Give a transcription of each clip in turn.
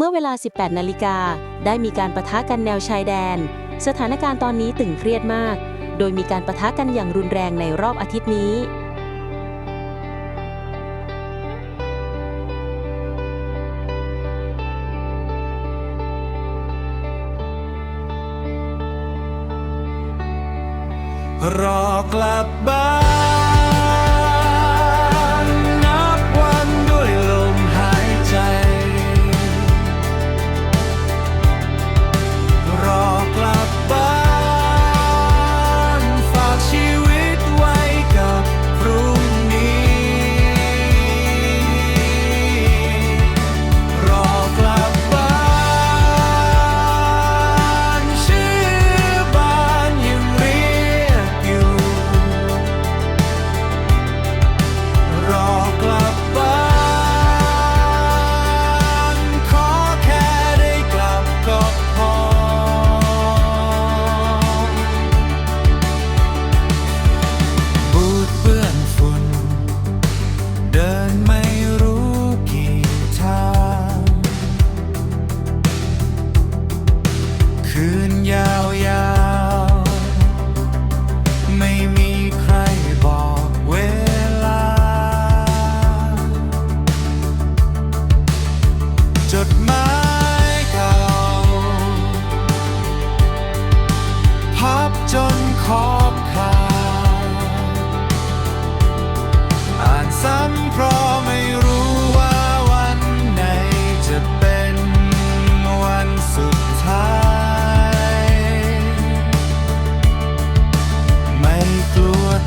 เมื่อเวลา 18 นาฬิกา ได้มีการประทะกันแนวชายแดน สถานการณ์ตอนนี้ตึงเครียดมาก โดยมีการประทะกันอย่างรุนแรงในรอบอาทิตย์นี้ รอกลับบ้าน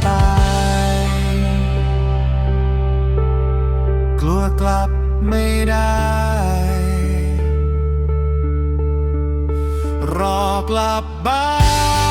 ตาย กลัวกลับไม่ได้ รอกลับบ้าน